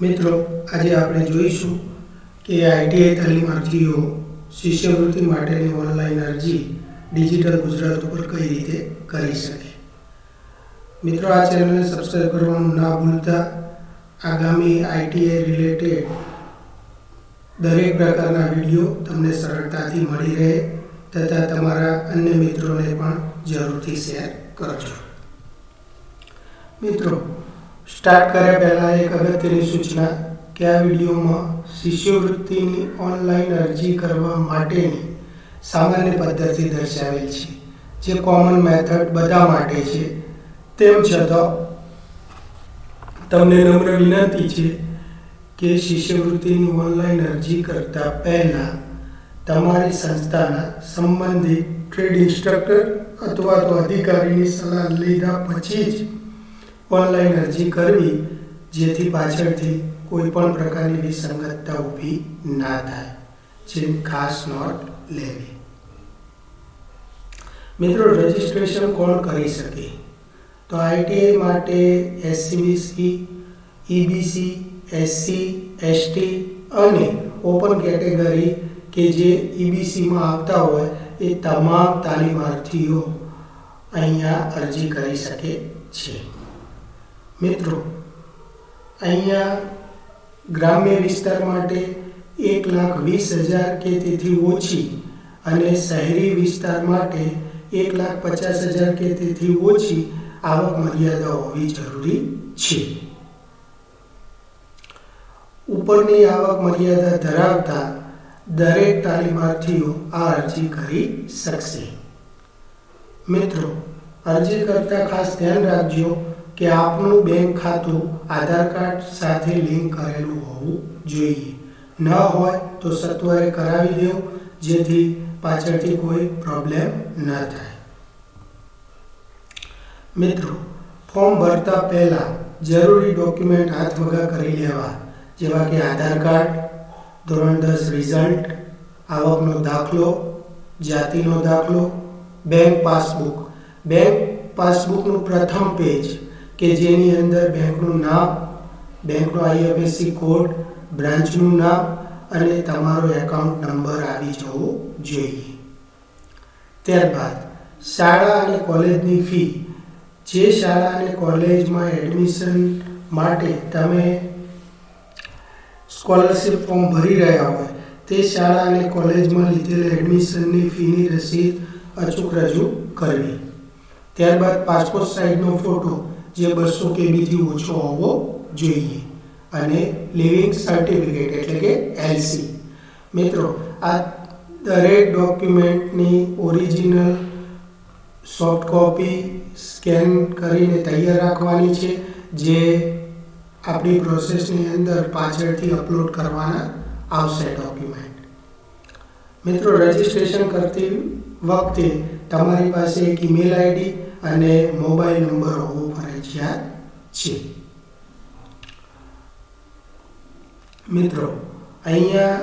મિત્રો, આજે આપણે જોઈશું કે આઈટીઆઈ તાલીમાર્થીઓ શિષ્યવૃત્તિ માટેની ઓનલાઈન અરજી ડિજિટલ ગુજરાત ઉપર કઈ રીતે કરી શકે. મિત્રો, આ ચેનલને સબસ્ક્રાઈબ કરવાનું ના ભૂલતા. આગામી આઈટીઆઈ રિલેટેડ દરેક પ્રકારના વીડિયો તમને સરળતાથી મળી રહે તથા તમારા અન્ય મિત્રોને પણ જરૂરથી શેર કરજો. મિત્રો સ્ટાર્ટ કર્યા પહેલાં એક અગત્યની સૂચના કે આ વિડીયોમાં શિષ્યવૃત્તિની ઓનલાઈન અરજી કરવા માટેની સામાન્ય પદ્ધતિ દર્શાવેલ છે, જે કોમન મેથડ બધા માટે છે. તેમ છતાં, તમને નમ્ર વિનંતી છે કે શિષ્યવૃત્તિની ઓનલાઈન અરજી કરતા પહેલાં તમારી સંસ્થાના સંબંધિત ટ્રેડ ઇન્સ્ટ્રક્ટર અથવા તો અધિકારીની સલાહ લીધા પછી જ ઓનલાઈન અરજી કરવી જેથી પાછળથી કોઈ પણ પ્રકારની વિસંગતતા ઊભી ના થાય. જેમ ખાસ નોટ લેવી. મિત્રો રજિસ્ટ્રેશન કોણ કરી શકે? તો આઈટીઆઈ માટે SC BC EBC SC ST અને ઓપન કેટેગરી કે જે ઈબીસીમાં આવતા હોય એ તમામ તાલીમાર્થીઓ અહીંયા અરજી કરી શકે છે. મિત્રો, અહીંયા ગ્રામ્ય વિસ્તાર માટે એક લાખ વીસ હજાર કે તેથી ઓછી અને શહેરી વિસ્તાર માટે એક લાખ પચાસ હજાર કે તેથી ઓછી આવક મર્યાદા હોવી જરૂરી છે. ઉપરની આવક મર્યાદા ધરાવતા દરેક તાલીમાર્થીઓ આ અરજી કરી શકશે. મિત્રો, અરજી કરતા ખાસ ધ્યાન રાખજો કે આપનું બેંક ખાતું આધાર કાર્ડ સાથે લિંક કરેલું હોવું જોઈએ. ન હોય તો સત્વરે કરાવી દેવું, જેથી પાછળથી કોઈ પ્રોબ્લેમ ન થાય. મિત્રો, ફોર્મ ભરતા પહેલાં જરૂરી ડોક્યુમેન્ટ હાથવગા કરી લેવા, જેવા કે આધાર કાર્ડ, ધોરણ દસ રિઝલ્ટ, આવકનો દાખલો, જાતિનો દાખલો, બેંક પાસબુક. બેંક પાસબુકનું પ્રથમ પેજ કે જેની અંદર બેંકનું નામ, બેંકનો આઈએફએસસી કોડ બ્રાન્ચનું નામ અને તમારો એકાઉન્ટ નંબર આવી જવો જોઈએ. ત્યારબાદ શાળા અને કોલેજની ફી જે શાળા અને કોલેજમાં એડમિશન માટે તમે સ્કોલરશિપ ફોર્મ ભરી રહ્યા હોય, તે શાળા અને કોલેજમાં લીધેલ એડમિશનની ફીની રસીદ અચૂક રજૂ કરવી. ત્યારબાદ પાસપોર્ટ સાઇઝનો ફોટો જે બસો કેબીથી ઓછો હોવો જોઈએ. અને લિવિંગ સર્ટિફિકેટ એટલે કે એલસી. મિત્રો, આ દરેક ડોક્યુમેન્ટની ઓરિજિનલ સોફ્ટ કોપી સ્કેન કરીને તૈયાર રાખવાની છે, જે આપણી પ્રોસેસની અંદર પાછળથી અપલોડ કરવાના આવશે ડોક્યુમેન્ટ. મિત્રો, રજિસ્ટ્રેશન કરતી વખતે તમારી પાસે એક ઈમેલ આઈડી અને મોબાઈલ નંબર હોવો ફરજિયાત છે. મિત્રો, અહીંયા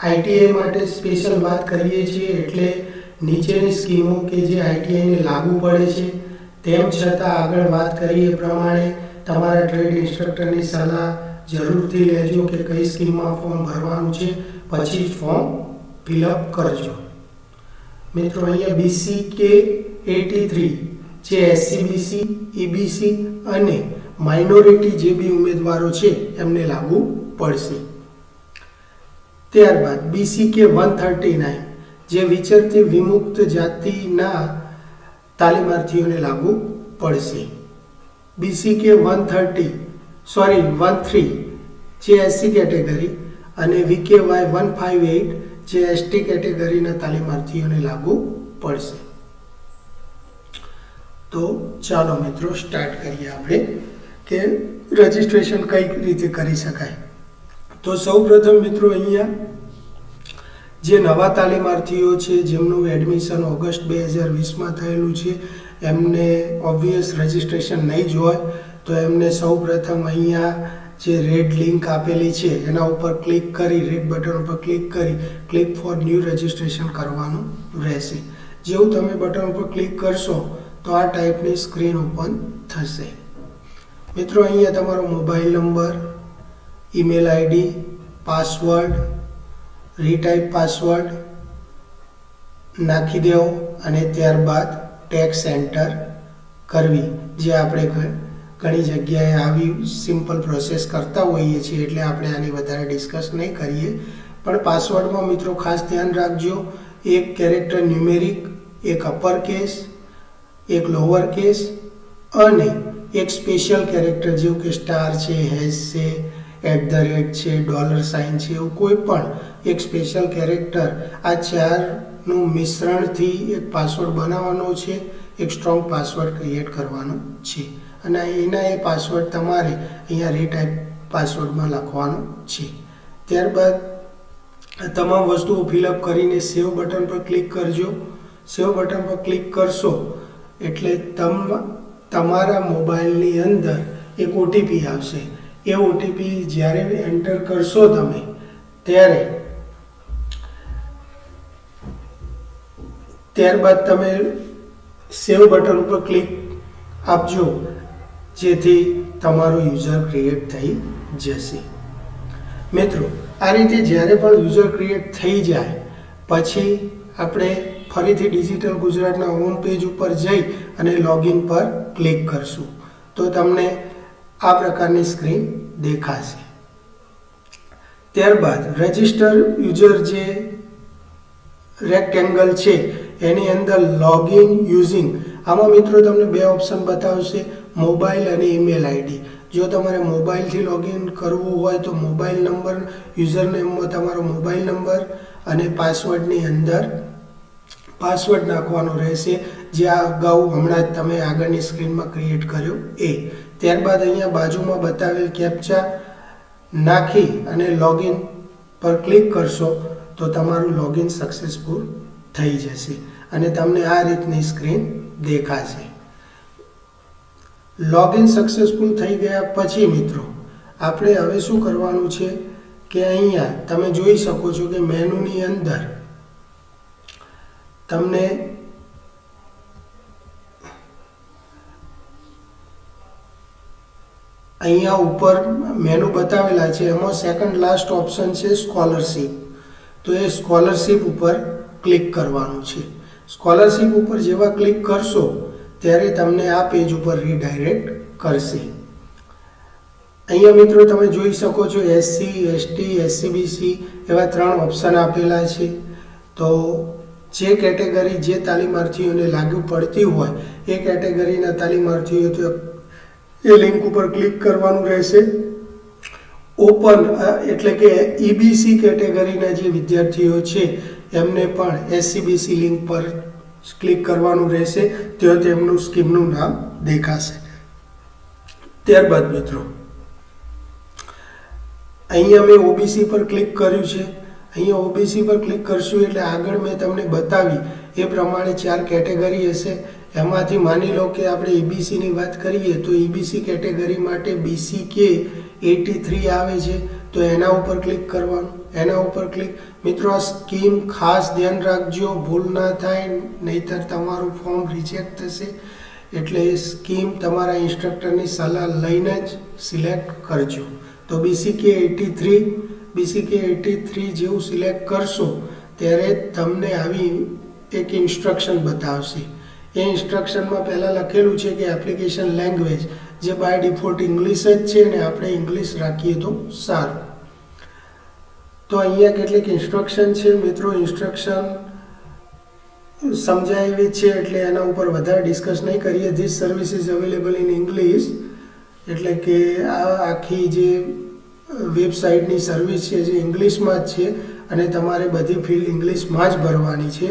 આઈટીઆઈ માટે સ્પેશિયલ વાત કરીએ છીએ એટલે નીચેની સ્કીમો કે જે આઈટીઆઈને લાગુ પડે છે, તેમ છતાં આગળ વાત કરીએ પ્રમાણે તમારા ટ્રેડ ઇન્સ્ટ્રક્ટરની સલાહ જરૂરથી લેજો કે કઈ સ્કીમમાં ફોર્મ ભરવાનું છે, પછી ફોર્મ ફિલઅપ કરજો. મિત્રો, અહીંયા બીસી કે એટી થ્રી જે એસસીબીસી ઈબીસી અને માઇનોરિટી જે બી ઉમેદવારો છે, એમને લાગુ પડશે. ત્યારબાદ BC K one thirty nine જે વિચરતી વિમુક્ત જાતિના તાલીમાર્થીઓને લાગુ પડશે. BC K one thirty sorry one three જે એસસી કેટેગરી અને V K Y one five eight જે એસટી કેટેગરીના તાલીમાર્થીઓને લાગુ પડશે. તો ચાલો મિત્રો સ્ટાર્ટ કરીએ આપણે કે રજિસ્ટ્રેશન કઈ રીતે કરી શકાય. તો સૌ પ્રથમ મિત્રો અહીંયા જે નવા તાલીમાર્થીઓ છે, જેમનું એડમિશન ઓગસ્ટ બે હજાર વીસમાં થયેલું છે, એમને ઓબ્વિયસ રજિસ્ટ્રેશન નહીં જ હોય તો એમને સૌ પ્રથમ અહીંયા જે રેડ લિંક આપેલી છે, એના ઉપર ક્લિક કરી રેડ બટન ઉપર ક્લિક કરી ક્લિક ફોર ન્યૂ રજિસ્ટ્રેશન કરવાનું રહેશે. જેવું તમે બટન ઉપર ક્લિક કરશો તો આ ટાઈપની સ્ક્રીન ઓપન થશે. મિત્રો, અહીંયા તમારો mobile number email ID password retype password નાખી દેવો અને ત્યારબાદ ટેક્સ એન્ટર કરવી. જે આપણે ઘણી જગ્યાએ આવી સિમ્પલ પ્રોસેસ કરતા હોઈએ છીએ, એટલે આપણે આની વધારે ડિસ્કસ નહીં કરીએ. પણ પાસવર્ડમાં મિત્રો ખાસ ધ્યાન રાખજો. એક કેરેક્ટર ન્યુમેરિક એક અપર કેસ એક લોઅર કેસ અને એક સ્પેશિયલ કેરેક્ટર જેવું કે સ્ટાર છે હેશ છે એટ ધ રેટ છે ડોલર સાઇન છે, એવું કોઈ પણ એક સ્પેશિયલ કેરેક્ટર આ ચારનું મિશ્રણથી એક પાસવર્ડ બનાવવાનો છે, એક સ્ટ્રોંગ પાસવર્ડ ક્રિએટ કરવાનો છે. અને એના એ પાસવર્ડ તમારે અહીંયા રીટાઈપ પાસવર્ડમાં લખવાનો છે. ત્યારબાદ તમામ વસ્તુઓ ફિલઅપ કરીને સેવ બટન પર ક્લિક કરજો. સેવ બટન પર ક્લિક કરશો એટલે તમ, તમારા મોબાઈલની અંદર એક ઓટીપી આવશે. એ ઓટીપી જ્યારે એન્ટર કરશો તમે, ત્યારે ત્યારબાદ તમે સેવ બટન ઉપર ક્લિક આપજો, જેથી તમારો યુઝર ક્રિએટ થઈ જશે. મિત્રો, આ રીતે જ્યારે પણ યુઝર ક્રિએટ થઈ જાય, પછી આપણે ફરીથી ડિજિટલ ગુજરાતના હોમ પેજ ઉપર જઈ અને લોગિન પર ક્લિક કરશું. તો તમને આ પ્રકારની સ્ક્રીન દેખાશે. ત્યારબાદ રજિસ્ટર યુઝર જે રેક્ટેંગલ છે, એની અંદર લોગિન યુઝિંગ આમાં મિત્રો તમને બે ઓપ્શન બતાવશે મોબાઈલ અને ઈમેલ આઈડી જો તમારે મોબાઈલથી લોગિન કરવું હોય તો મોબાઈલ નંબર યુઝર નેમમાં તમારો મોબાઈલ નંબર અને પાસવર્ડની અંદર પાસવર્ડ નાખવાનો રહેશે. જે આ અગાઉ હમણાં જ તમે આગળની સ્ક્રીનમાં ક્રિએટ કર્યો એ. ત્યારબાદ અહીંયા બાજુમાં બતાવેલ કેપ્ચા નાખી અને લોગિન પર ક્લિક કરશો તો તમારું લોગિન સક્સેસફુલ થઈ જશે અને તમને આ રીતની સ્ક્રીન દેખાશે. લોગિન સક્સેસફુલ થઈ ગયા પછી મિત્રો, આપણે હવે શું કરવાનું છે કે અહીંયા તમે જોઈ શકો છો કે મેનુની અંદર તમને અહીંયા ઉપર મેનુ બતાવેલા છે. એમાં સેકન્ડ લાસ્ટ ઓપ્શન છે સ્કોલરશીપ તો એ સ્કોલરશીપ ઉપર ક્લિક કરવાનું છે. સ્કોલરશીપ ઉપર જેવા ક્લિક કરશો, ત્યારે તમને આ પેજ ઉપર રીડાયરેક્ટ કરશે. અહીંયા મિત્રો તમે જોઈ શકો છો એસસી એસટી એસસીબીસી એવા ત્રણ ઓપ્શન આપેલા છે. તો જે કેટેગરી જે તાલીમાર્થીઓને લાગુ પડતી હોય, એ કેટેગરીના તાલીમાર્થીઓ એ લિંક ઉપર ક્લિક કરવાનું રહેશે. ઓપન એટલે કે ઈબીસી કેટેગરીના જે વિદ્યાર્થીઓ છે, એમને પણ એસસીબીસી લિંક પર ક્લિક કરવાનું રહેશે. તો તેમનું સ્કીમનું નામ દેખાશે. ત્યારબાદ મિત્રો, અહીંયા મેં ઓબીસી પર ક્લિક કર્યું છે. અહીંયા ઓબીસી પર ક્લિક કરશું એટલે આગળ મેં તમને બતાવી. એ પ્રમાણે ચાર કેટેગરી હશે. એમાંથી માની લો કે આપણે ઈબીસીની વાત કરીએ તો ઈબીસી કેટેગરી માટે બીસી કે એટી થ્રી આવે છે. તો એના ઉપર ક્લિક કરવાનું. એના ઉપર ક્લિક મિત્રો, આ સ્કીમ ખાસ ધ્યાન રાખજો. ભૂલ ના થાય, નહીતર તમારું ફોર્મ રિજેક્ટ થશે. એટલે એ સ્કીમ તમારા ઇન્સ્ટ્રક્ટરની સલાહ લઈને જ સિલેક્ટ કરજો. તો BC K eighty three BC K eighty three જેવું સિલેક્ટ કરશો, ત્યારે તમને આવી એક ઇન્સ્ટ્રક્શન બતાવશે. એ ઇન્સ્ટ્રક્શનમાં પહેલાં લખેલું છે કે એપ્લિકેશન લેંગ્વેજ જે બાય ડિફોલ્ટ ઇંગ્લિશ જ છે અને આપણે ઇંગ્લિશ રાખીએ તો સારું. તો અહીંયા કેટલીક ઇન્સ્ટ્રક્શન છે, મિત્રો. ઇન્સ્ટ્રક્શન સમજાવી છે એટલે એના ઉપર વધારે ડિસ્કસ નહીં કરીએ. This services available in English એટલે કે આ આખી જે વેબસાઇટની સર્વિસ છે જે ઇંગ્લિશમાં જ છે અને તમારે બધી ફિલ્ડ ઇંગ્લિશમાં જ ભરવાની છે.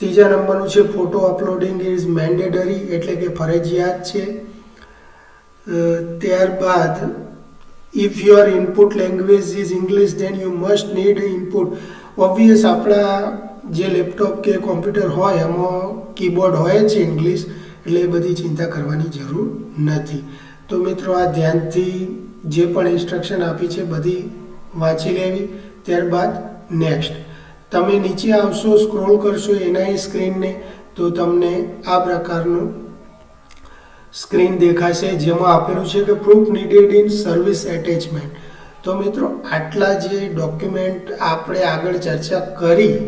ત્રીજા નંબરનું છે, ફોટો અપલોડિંગ ઇઝ મેન્ડેટરી એટલે કે ફરજિયાત છે. ત્યારબાદ, if your input language is English then you must need input. Obvious આપણા જે લેપટોપ કે કોમ્પ્યુટર હોય, એમાં કીબોર્ડ હોય છે ઇંગ્લિશ, એટલે એ બધી ચિંતા કરવાની જરૂર નથી. તો મિત્રો, આ ધ્યાનથી જે પણ ઇન્સ્ટ્રક્શન આપી છે, બધી વાંચી લેવી. ત્યારબાદ નેક્સ્ટ તમે નીચે આવશો સ્ક્રોલ કરશો એના સ્ક્રીનને તો તમને આ પ્રકારનું સ્ક્રીન દેખાશે, જેમાં આપેલું છે કે proof needed in service attachment તો મિત્રો, આટલા જે ડોક્યુમેન્ટ આપણે આગળ ચર્ચા કરી,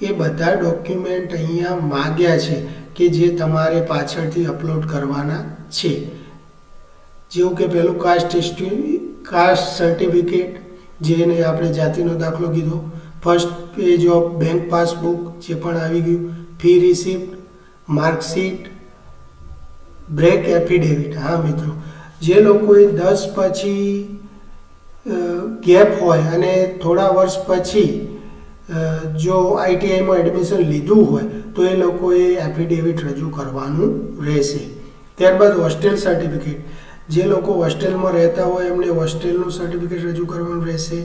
એ બધા ડોક્યુમેન્ટ અહીંયા માગ્યા છે કે જે તમારે પાછળથી અપલોડ કરવાના છે. જેવું કે પહેલું કાસ્ટ હિસ્ટ્રી કાસ્ટ સર્ટિફિકેટ જેને આપણે જાતિનો દાખલો કીધો. First page of bank passbook જે પણ આવી ગયું fee receipt marksheet break affidavit હા, મિત્રો. જે લોકોએ દસ પછી ગેપ હોય અને થોડા વર્ષ પછી જો આઈટીઆઈમાં એડમિશન લીધું હોય, તો એ લોકોએ એફિડેવિટ રજૂ કરવાનું રહેશે. ત્યારબાદ હોસ્ટેલ સર્ટિફિકેટ જે લોકો હોસ્ટેલમાં રહેતા હોય, એમને હોસ્ટેલનું સર્ટિફિકેટ રજૂ કરવાનું રહેશે.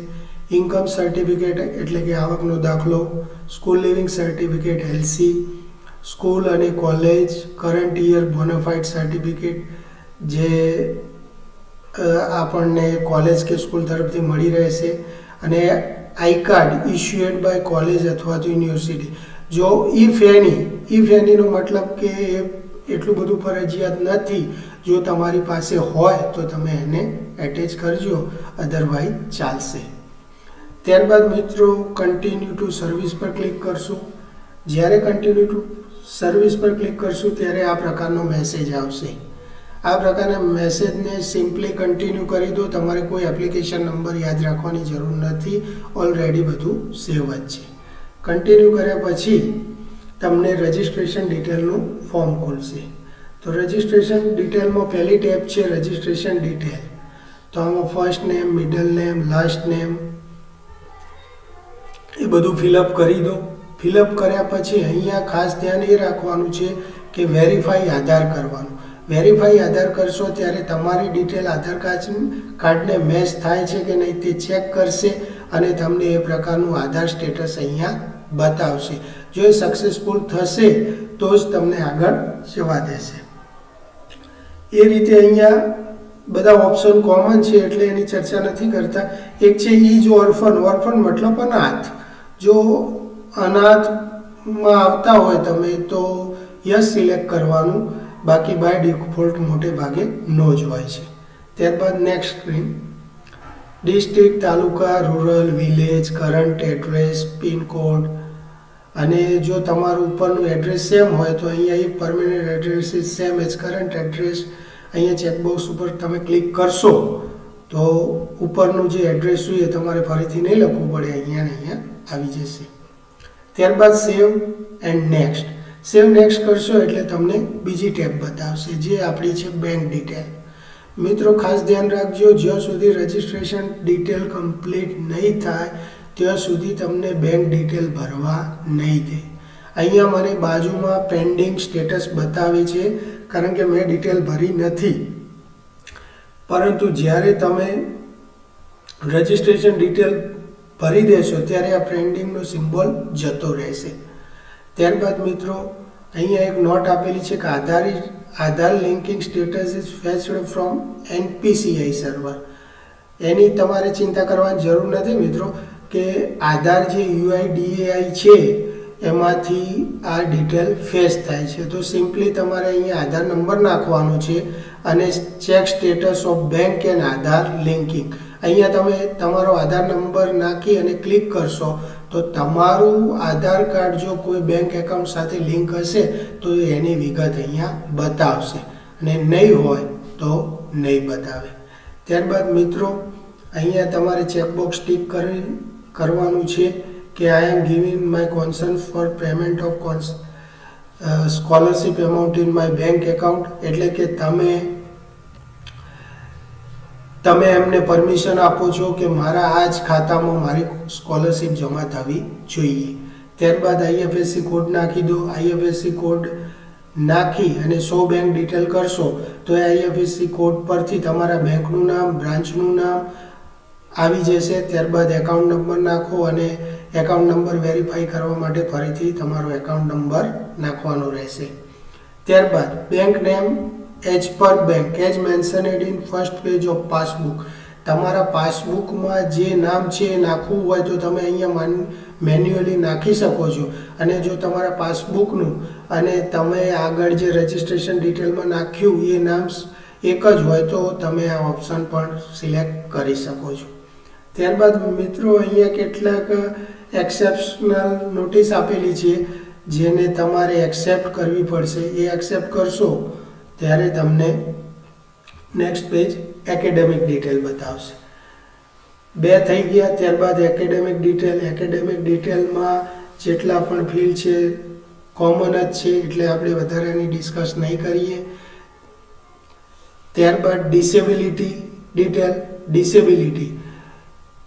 ઇન્કમ સર્ટિફિકેટ એટલે કે આવકનો દાખલો school leaving certificate LC school અને college current year bonafide certificate જે આપણને કોલેજ કે સ્કૂલ તરફથી મળી રહેશે. અને I card issued by college અથવા તો યુનિવર્સિટી જો ઇફ એની ઇફ એનીનો મતલબ કે એટલું બધું ફરજિયાત નથી. જો તમારી પાસે હોય તો તમે એને એટેચ કરજો. અધરવાઇઝ ચાલશે. ત્યારબાદ મિત્રો કન્ટિન્યુ ટુ સર્વિસ પર ક્લિક કરશું. જ્યારે કન્ટિન્યુ ટુ સર્વિસ પર ક્લિક કરશું, ત્યારે આ પ્રકારનો મેસેજ આવશે. આ પ્રકારના મેસેજને સિમ્પલી કન્ટિન્યુ કરી દો. તમારે કોઈ એપ્લિકેશન નંબર યાદ રાખવાની જરૂર નથી. ઓલરેડી બધું સેવ જ છે. કન્ટિન્યુ કર્યા પછી તમને રજિસ્ટ્રેશન ડિટેલનું ફોર્મ ખોલશે. તો રજિસ્ટ્રેશન ડિટેલમાં પહેલી ટેબ છે રજિસ્ટ્રેશન ડિટેલ તો આમાં first name middle name last name એ બધું ફિલઅપ કરી દો. ફિલઅપ કર્યા પછી અહીંયા ખાસ ધ્યાન એ રાખવાનું છે કે વેરીફાઈ આધાર કરવાનું. વેરીફાઈ આધાર કરશો ત્યારે તમારી ડિટેલ આધાર કાર્ડ કાર્ડને મેચ થાય છે કે નહીં તે ચેક કરશે અને તમને એ પ્રકારનું આધાર સ્ટેટસ અહીંયા બતાવશે. જો એ સક્સેસફુલ થશે, તો જ તમને આગળ જવા દેશે. એ રીતે અહીંયા બધા ઓપ્શન કોમન છે, એટલે એની ચર્ચા નથી કરતા. એક છે ઈજ ઓર્ફન ઓર્ફન મતલબ અનાથ. જો અનાથમાં આવતા હોય તમે, તો યસ સિલેક્ટ કરવાનું. બાકી બાય ડિફોલ્ટ મોટે ભાગે નો જ હોય છે. ત્યારબાદ next screen district taluka rural village current address pincode અને જો તમારું ઉપરનું એડ્રેસ સેમ હોય તો અહીંયા એક permanent address is same as current address અહીંયા ચેકબોક્સ ઉપર તમે ક્લિક કરશો તો ઉપરનું જે એડ્રેસ હોય એ તમારે ફરીથી નહીં લખવું પડે, અહીંયા ને અહીંયા આવી જશે. ત્યારબાદ save and next save next કરશો એટલે તમને બીજી ટેબ બતાવશે, જે આપણી છે બેંક ડિટેલ મિત્રો, ખાસ ધ્યાન રાખજો, જ્યાં સુધી રજિસ્ટ્રેશન ડિટેલ કમ્પ્લીટ નહીં થાય ત્યાં સુધી તમને બેંક ડિટેલ ભરવા નહીં દે. અહીંયા મને બાજુમાં પેન્ડિંગ સ્ટેટસ બતાવે છે, કારણ કે મેં ડિટેલ ભરી નથી. પરંતુ જ્યારે તમે રજિસ્ટ્રેશન ડિટેલ ભરી દેશો, ત્યારે આ પેન્ડિંગનો સિમ્બોલ જતો રહેશે. ત્યારબાદ મિત્રો, અહીંયા એક નોટ આપેલી છે કે આધારિત Aadhaar linking status is fetched from NPCI server એની તમારે ચિંતા કરવાની જરૂર નથી મિત્રો. કે આધાર જે યુઆઈડીએઆઈ છે, એમાંથી આ ડિટેલ ફેસ થાય છે. તો સિમ્પલી તમારે અહીંયા આધાર નંબર નાખવાનો છે અને check status of bank and Aadhaar linking અહીંયા તમે તમારો આધાર નંબર નાખી અને ક્લિક કરશો, તો તમારું આધાર કાર્ડ જો કોઈ બેંક એકાઉન્ટ સાથે લિંક હશે, તો એની વિગત અહીંયા બતાવશે. અને નહીં હોય તો નહીં બતાવે. ત્યારબાદ મિત્રો, અહીંયા તમારે ચેકબોક્સ ટીક કરી કરવાનું છે કે I am giving my concern for payment of cons scholarship amount in my bank account એટલે કે તમે તમે એમને પરમિશન આપો છો કે મારા આ જ ખાતામાં મારી સ્કોલરશિપ જમા થવી જોઈએ. ત્યારબાદ આઈએફએસસી કોડ નાખી દો. આઈએફએસસી કોડ નાખી અને સો બેંક ડિટેલ કરશો તો એ આઈએફએસસી કોડ પરથી તમારા બેંકનું નામ બ્રાન્ચનું નામ આવી જશે, ત્યારબાદ એકાઉન્ટ નંબર નાખો અને એકાઉન્ટ નંબર વેરીફાઈ કરવા માટે ફરીથી તમારો એકાઉન્ટ નંબર નાખવાનો રહેશે. ત્યારબાદ bank name as per bank as mentioned in first page of passbook તમારા પાસબુકમાં જે નામ છે એ નાખવું હોય તો તમે અહીંયા મેન્યુઅલી નાખી શકો છો. અને જો તમારા પાસબુકનું અને તમે આગળ જે રજિસ્ટ્રેશન ડિટેલમાં નાખ્યું એ નામ એક જ હોય તો તમે આ ઓપ્શન પણ સિલેક્ટ કરી શકો છો. ત્યારબાદ મિત્રો અહીંયા કેટલાક એક્સેપ્શનલ નોટિસ આપેલી છે, જેને તમારે એક્સેપ્ટ કરવી પડશે. એ એક્સેપ્ટ કરશો, ત્યારે તમને નેક્સ્ટ પેજ એકેડેમિક ડિટેલ બતાવશે. બે થઈ ગયા, ત્યારબાદ એકેડેમિક ડિટેલ એકેડેમિક ડિટેલમાં જેટલા પણ ફિલ્ડ છે કોમન જ છે, એટલે આપણે વધારાની ડિસ્કસ નહીં કરીએ. ત્યારબાદ ડિસેબિલિટી ડિટેલ ડિસેબિલિટી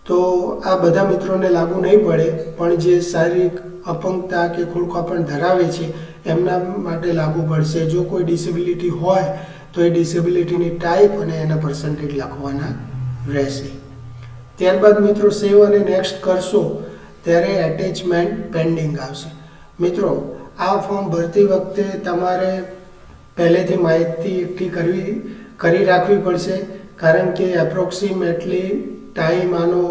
તો આ બધા મિત્રોને લાગુ નહીં પડે, પણ જે શારીરિક અપંગતા કે ખોળખાપણ ધરાવે છે, એમના માટે લાગુ પડશે. જો કોઈ ડિસેબિલિટી હોય, તો એ ડિસેબિલિટીની ટાઈપ અને એના પર્સન્ટેજ લખવાના રહેશે. ત્યારબાદ મિત્રો સેવ અને નેક્સ્ટ કરશો, ત્યારે એટેચમેન્ટ પેન્ડિંગ આવશે. મિત્રો, આ ફોર્મ ભરતી વખતે તમારે પહેલેથી માહિતી એકઠી કરવી, કરી રાખવી પડશે, કારણ કે એપ્રોક્સિમેટલી ટાઈમ આનો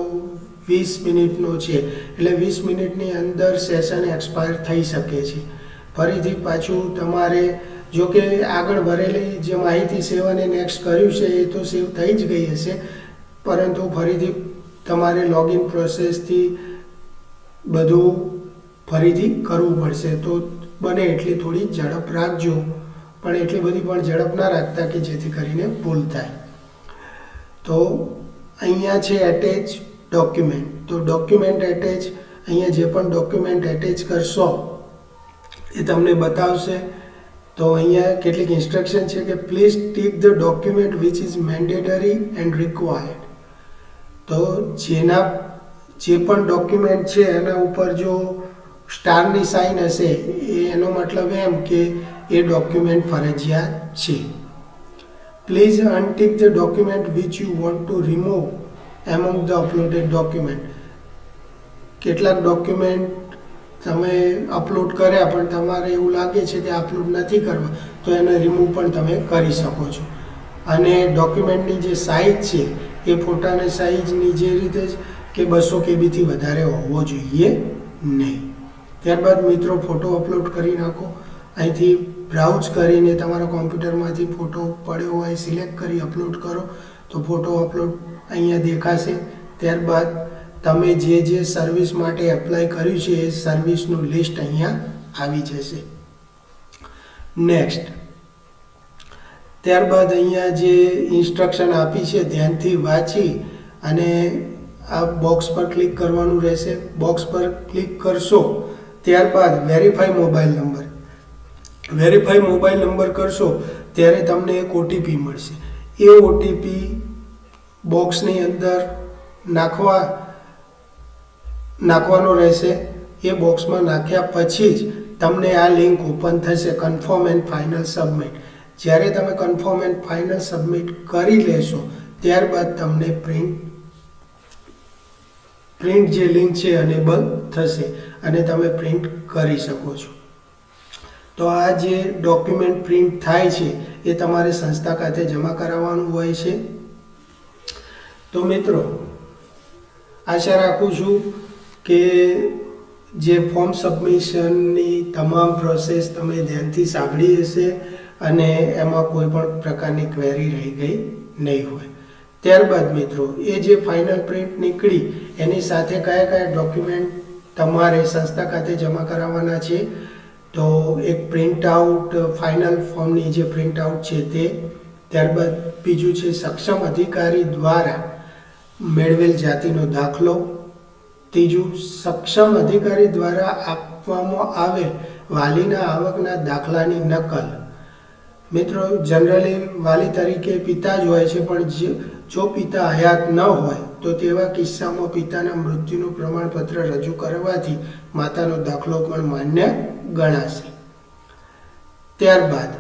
વીસ મિનિટનો છે. એટલે વીસ મિનિટની અંદર સેશન એક્સપાયર થઈ શકે છે. ફરીથી પાછું તમારે જો કે આગળ ભરેલી જે માહિતી સેવ અને નેક્સ્ટ કર્યું છે એ તો સેવ થઈ જ ગઈ હશે. પરંતુ ફરીથી તમારે લોગિન પ્રોસેસથી બધું ફરીથી કરવું પડશે. તો બને એટલી થોડી ઝડપ રાખજો. પણ એટલી બધી પણ ઝડપ ના રાખતા કે જેથી કરીને ભૂલ થાય. તો અહીંયા છે એટેચ ડોક્યુમેન્ટ તો ડોક્યુમેન્ટ એટેચ અહીંયા જે પણ ડોક્યુમેન્ટ એટેચ કરશો, એ તમને બતાવશે. તો અહીંયા કેટલીક ઇન્સ્ટ્રક્શન છે કે please tick the document which is mandatory and required તો જેના, જે પણ ડોક્યુમેન્ટ છે, એના ઉપર જો સ્ટારની સાઇન હશે, એ એનો મતલબ એમ કે એ ડોક્યુમેન્ટ ફરજિયાત છે. Please untick the document which you want to remove among the uploaded document કેટલાક ડોક્યુમેન્ટ તમે અપલોડ કર્યા પણ તમારે એવું લાગે છે કે અપલોડ નથી કરવા, તો એને રિમૂવ પણ તમે કરી શકો છો. અને ડોક્યુમેન્ટની જે સાઇઝ છે, એ ફોટાની સાઇઝની જે રીતે કે બસો કેબીથી વધારે હોવો જોઈએ નહીં. ત્યારબાદ મિત્રો ફોટો અપલોડ કરી નાખો. અહીંથી બ્રાઉઝ કરીને તમારા કોમ્પ્યુટરમાંથી ફોટો પડ્યો હોય, સિલેક્ટ કરી, અપલોડ કરો, તો ફોટો અપલોડ અહીંયા દેખાશે. ત્યારબાદ તમે જે જે સર્વિસ માટે એપ્લાય કર્યું છે, એ સર્વિસનું લિસ્ટ અહીંયા આવી જશે. નેક્સ્ટ. ત્યારબાદ અહીંયા જે ઇન્સ્ટ્રક્શન આપી છે, ધ્યાનથી વાંચી અને આ બોક્સ પર ક્લિક કરવાનું રહેશે. બોક્સ પર ક્લિક કરશો, ત્યારબાદ verify mobile number. Verify mobile number કરશો, ત્યારે તમને એક ઓટીપી મળશે. એ ઓટીપી બોક્સની અંદર નાખવા, નાખવાનો રહેશે. એ બોક્સમાં નાખ્યા પછી જ તમને આ લિંક ઓપન થશે, કન્ફર્મ એન્ડ ફાઇનલ સબમિટ. જ્યારે તમે કન્ફર્મ એન્ડ ફાઇનલ સબમિટ કરી લેશો, ત્યારબાદ તમને પ્રિન્ટ પ્રિન્ટ જે લિંક છે અનેબલ થશે અને તમે પ્રિન્ટ કરી શકો છો. તો આ જે ડોક્યુમેન્ટ પ્રિન્ટ થાય છે, એ તમારે સંસ્થા ખાતે જમા કરાવવાનું હોય છે. તો મિત્રો, આશા રાખું છું કે જે ફોર્મ સબમિશનની તમામ પ્રોસેસ તમે ધ્યાનથી સાંભળી હશે અને એમાં કોઈ પણ પ્રકારની ક્વેરી રહી ગઈ નહીં હોય. ત્યારબાદ મિત્રો, એ જે ફાઇનલ પ્રિન્ટ નીકળી, એની સાથે કયા કયા ડોક્યુમેન્ટ તમારે સંસ્થા ખાતે જમા કરાવવાના છે તો એક પ્રિન્ટ આઉટ ફાઇનલ ફોર્મની જે પ્રિન્ટ આઉટ છે તે, ત્યારબાદ બીજું છે સક્ષમ અધિકારી દ્વારા મેળવેલ જાતિનો દાખલો. ત્રીજું, સક્ષમ અધિકારી દ્વારા આપવામાં આવેલ વાલીના આવકના દાખલાની નકલ. મિત્રો જનરલી વાલી તરીકે પિતા જ હોય છે, પણ જે પિતા હયાત ન હોય, તો તેવા કિસ્સામાં પિતાના મૃત્યુનું પ્રમાણપત્ર રજૂ કરવાથી માતાનો દાખલો પણ માન્ય ગણાશે. ત્યારબાદ,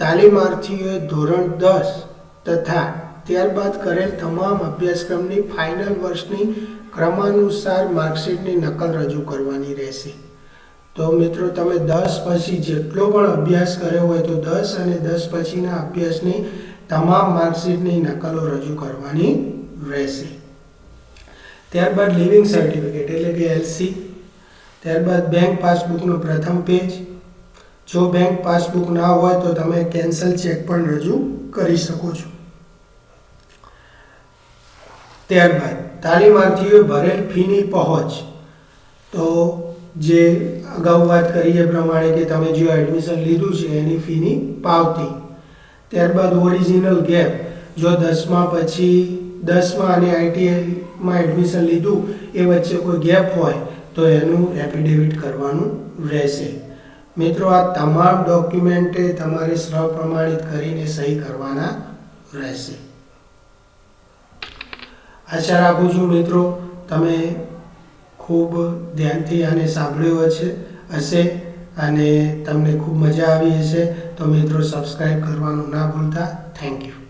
તાલીમાર્થીઓએ ધોરણ દસ તથા ત્યારબાદ કરેલ તમામ અભ્યાસક્રમની ફાઇનલ વર્ષની ક્રમાનુસાર માર્કશીટની નકલ રજૂ કરવાની રહેશે. તો મિત્રો, તમે દસ પછી જેટલો પણ અભ્યાસ કર્યો હોય તો દસ અને દસ પછીના અભ્યાસની તમામ માર્કશીટની નકલો રજૂ કરવાની રહેશે. ત્યારબાદ લિવિંગ સર્ટિફિકેટ એટલે કે એલસી ત્યારબાદ બેંક પાસબુકનો પ્રથમ પેજ. જો બેંક પાસબુક ના હોય તો તમે કેન્સલ ચેક પણ રજૂ કરી શકો છો. ત્યારબાદ તાલીમાર્થીઓએ ભરેલ ફીની પહોંચ. તો જે અગાઉ વાત કરી એ પ્રમાણે કે તમે જે એડમિશન લીધું છે એની ફીની પાવતી. ત્યારબાદ ઓરિજિનલ ગેપ. જો દસમા પછી દસમા અને આઈટીઆઈમાં એડમિશન લીધું, એ વચ્ચે કોઈ ગેપ હોય, તો એનું એફિડેવિટ કરવાનું રહેશે. મિત્રો, આ તમામ ડોક્યુમેન્ટે તમારે પ્રમાણિત કરીને સહી કરવાના રહેશે. આશા રાખું છું, મિત્રો, તમે ખૂબ ધ્યાનથી આને સાંભળ્યું હશે હશે અને તમને ખૂબ મજા આવી હશે. તો મિત્રો સબસ્ક્રાઈબ કરવાનું ના ભૂલતા. Thank you